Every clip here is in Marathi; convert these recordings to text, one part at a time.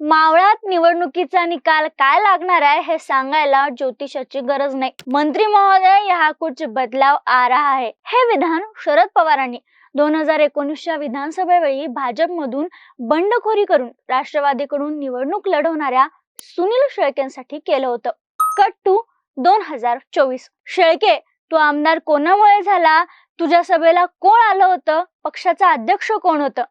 मावळात निवडणुकीचा निकाल काय लागणार आहे हे सांगायला ज्योतिषाची गरज नाही. मंत्री महोदय या कुछ बदलाव आ रहा है हे विधान शरद पवारांनी दोन हजार एकोणीसच्या विधानसभेवेळी भाजपमधून बंडखोरी करून राष्ट्रवादीकडून निवडणूक लढवणाऱ्या सुनील शेळकेंसाठी केलं होतं. कट टू दोन हजार चोवीस. शेळके तू आमदार कोणामुळे झाला? तुझ्या सभेला कोण आलं होतं? पक्षाचा अध्यक्ष कोण होतं?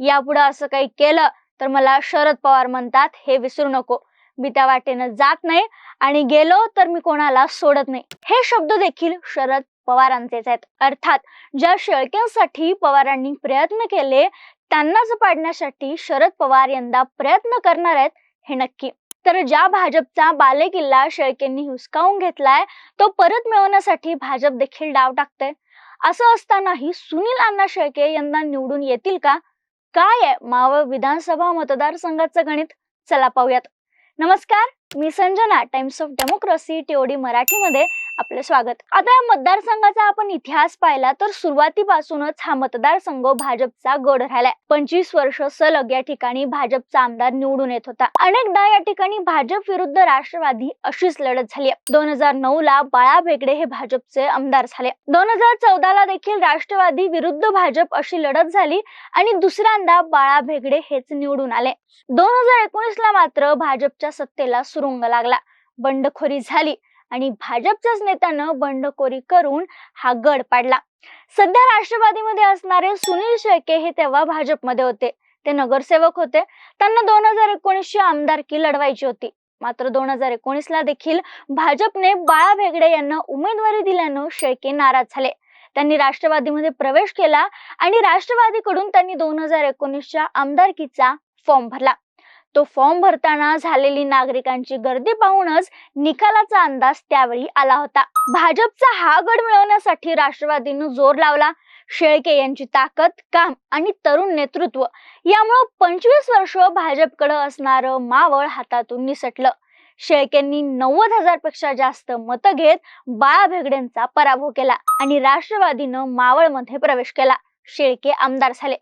यापुढे असं काही केलं तर मला शरद पवार म्हणतात हे विसरू नको. मी त्या वाटेनं जात नाही आणि गेलो तर मी कोणाला सोडत नाही. हे शब्द देखील शरद पवारांचेच आहेत. अर्थात ज्या शेळक्यांसाठी पवारांनी प्रयत्न केले त्यांनाच पाडण्यासाठी शरद पवार यंदा प्रयत्न करणार आहेत हे नक्की. तर ज्या भाजपचा बालेकिल्ला शेळकेंनी हुसकावून घेतलाय तो परत मिळवण्यासाठी भाजप देखील डाव टाकते असं असतानाही सुनील अण्णा शेळके यंदा निवडून येतील का? काय आहे मावळ विधानसभा मतदारसंघाचं गणित? चला पाहूयात. नमस्कार मी Sanjana Times of Democracy TOD मराठीमध्ये आपलं स्वागत. आता या मतदारसंघाचा आपण इतिहास पाहिला तर सुरुवातीपासूनच हा मतदारसंघ भाजपचा गड राहिलाय. पंचवीस वर्ष सलग या ठिकाणी भाजपचा आमदार निवडून येत होता. अनेकदा या ठिकाणी भाजप विरुद्ध राष्ट्रवादी अशीच लढत झाली दोन हजार नऊ ला बाळा भेगडे हे भाजपचे आमदार झाले. दोन हजार चौदा ला देखील राष्ट्रवादी विरुद्ध भाजप अशी लढत झाली आणि दुसऱ्यांदा बाळा भेगडे हेच निवडून आले. दोन हजार एकोणीस ला मात्र भाजपच्या सत्तेला सुरुंग लागला. बंडखोरी झाली. आणि भाजपच्याच नेत्यानं बंडखोरी करून हा गड पाडला. सध्या राष्ट्रवादीमध्ये असणारे सुनील शेळके हे तेव्हा भाजपमध्ये होते. ते नगरसेवक होते. त्यांना दोन हजार एकोणीसची आमदारकी लढवायची होती. मात्र दोन हजार एकोणीसला देखील भाजपने बाळा भेगडे यांना उमेदवारी दिल्यानं शेळके नाराज झाले. त्यांनी राष्ट्रवादीमध्ये प्रवेश केला आणि राष्ट्रवादीकडून त्यांनी दोन हजार एकोणीसच्या आमदारकीचा फॉर्म भरला. तो फॉर्म भरताना झालेली नागरिकांची गर्दी पाहूनच निकालाचा अंदाज त्यावेळी आला होता. भाजपचा हा गड मिळवण्यासाठी राष्ट्रवादीनं जोर लावला. शेळके यांची ताकद काम आणि तरुण नेतृत्व यामुळं पंचवीस वर्ष भाजपकडे असणारं मावळ हातातून निसटलं. शेळकेंनी नव्वद हजारपेक्षा जास्त मतं घेत बाळा भेगडेंचा पराभव केला आणि राष्ट्रवादीनं मावळमध्ये प्रवेश केला. शेळके आमदार झाले.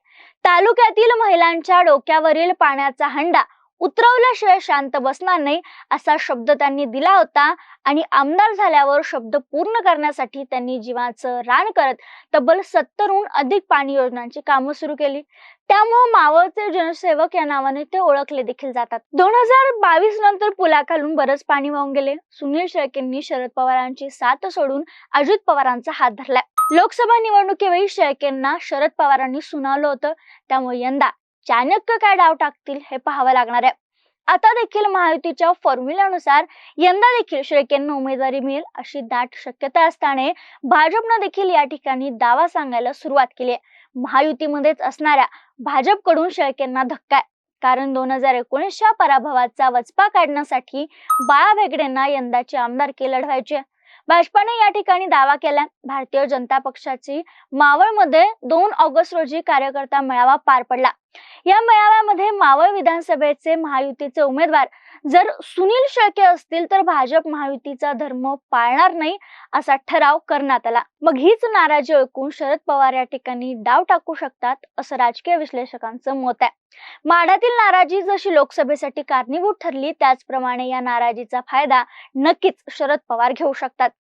तालुक्यातील महिलांच्या डोक्यावरील पाण्याचा हंडा उतरवल्याशिवाय शांत बसणार नाही असा शब्द त्यांनी दिला होता. आणि आमदार झाल्यावर शब्द पूर्ण करण्यासाठी त्यांनी जीवाचं रान करत तब्बल सत्तरहून अधिक पाणी योजनांची कामं सुरू केली. त्यामुळे मावळचे जनसेवक या नावाने ते ओळखले देखील जातात. दोन हजार बावीस नंतर पुलाखालून बरंच पाणी वाहून गेले. सुनील शेळकेंनी शरद पवारांची साथ सोडून अजित पवारांचा हात धरलाय लोकसभा निवडणुकीवेळी शेळकेंना शरद पवारांनी सुनावलं होतं. त्यामुळे यंदा चाणक्य काय डाव टाकतील हे पाहावं लागणार आहे. आता देखील महायुतीच्या फॉर्म्युल्यानुसार यंदा देखील शेळकेंना उमेदवारी मिळेल अशी दाट शक्यता असताना भाजपनं देखील या ठिकाणी दावा सांगायला सुरुवात केली आहे. महायुतीमध्येच असणाऱ्या भाजपकडून शेळकेंना धक्का आहे. कारण दोन हजार एकोणीसच्या पराभवाचा वचपा काढण्यासाठी बाळा भेगडेंना यंदाची आमदारकी लढवायची आहे. भाजपाने या ठिकाणी दावा केला. भारतीय जनता पक्षाची मावळमध्ये दोन ऑगस्ट रोजी कार्यकर्ता मेळावा पार पडला. या मेळाव्यामध्ये मावळ विधानसभेचे महायुतीचे उमेदवार जर सुनील शेळके असतील तर भाजप महायुतीचा धर्म पाळणार नाही असा ठराव करण्यात आला. मग हीच नाराजी ओळखून शरद पवार या ठिकाणी डाव टाकू शकतात असं राजकीय विश्लेषकांचं मत आहे. माडातील नाराजी जशी लोकसभेसाठी कारणीभूत ठरली त्याचप्रमाणे या नाराजीचा फायदा नक्कीच शरद पवार घेऊ शकतात.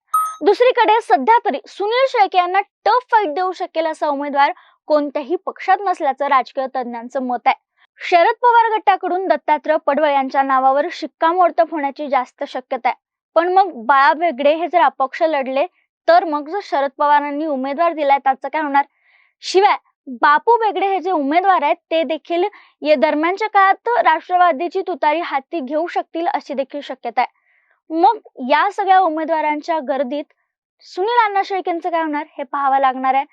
दुसरीकडे सध्या तरी सुनील शेळके यांना टफ फाईट देऊ शकेल असा उमेदवार कोणत्याही पक्षात नसल्याचं राजकीय तज्ज्ञांचं मत आहे. शरद पवार गटाकडून दत्तात्रय पडवळ यांच्या नावावर शिक्कामोर्तब होण्याची जास्त शक्यता आहे. पण मग बाळा भेगडे हे जर अपक्ष लढले तर मग जर शरद पवारांनी उमेदवार दिलाय त्याचं काय होणार? शिवाय बापू बेगडे हे जे उमेदवार आहेत ते देखील या दरम्यानच्या काळात राष्ट्रवादीची तुतारी हाती घेऊ शकतील अशी देखील शक्यता आहे. मग या सगळ्या उमेदवारांच्या गर्दीत सुनील अण्णा शेळकेंचं काय होणार? हे पाहावं लागणार आहे.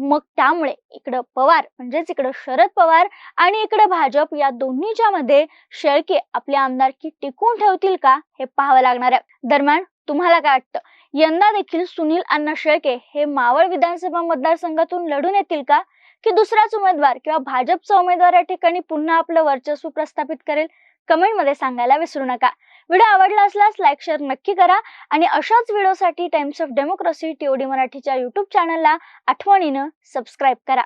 मग त्यामुळे इकडं पवार म्हणजेच इकडं शरद पवार आणि इकडं भाजप या दोन्हीच्या मध्ये शेळके आपल्या आमदारकी टिकून ठेवतील का हे पाहावं लागणार आहे. दरम्यान तुम्हाला काय वाटतं? यंदा देखील सुनील अण्णा शेळके हे मावळ विधानसभा मतदारसंघातून लढून येतील का? की दुसराच उमेदवार किंवा भाजपचा उमेदवार या ठिकाणी पुन्हा आपलं वर्चस्व प्रस्थापित करेल? कमेंटमध्ये सांगायला विसरू नका. व्हिडिओ आवडला असल्यास लाईक शेअर नक्की करा आणि अशाच व्हिडिओसाठी टाइम्स ऑफ डेमोक्रेसी टीओडी मराठीच्या युट्यूब चॅनलला आठवणीनं सबस्क्राईब करा.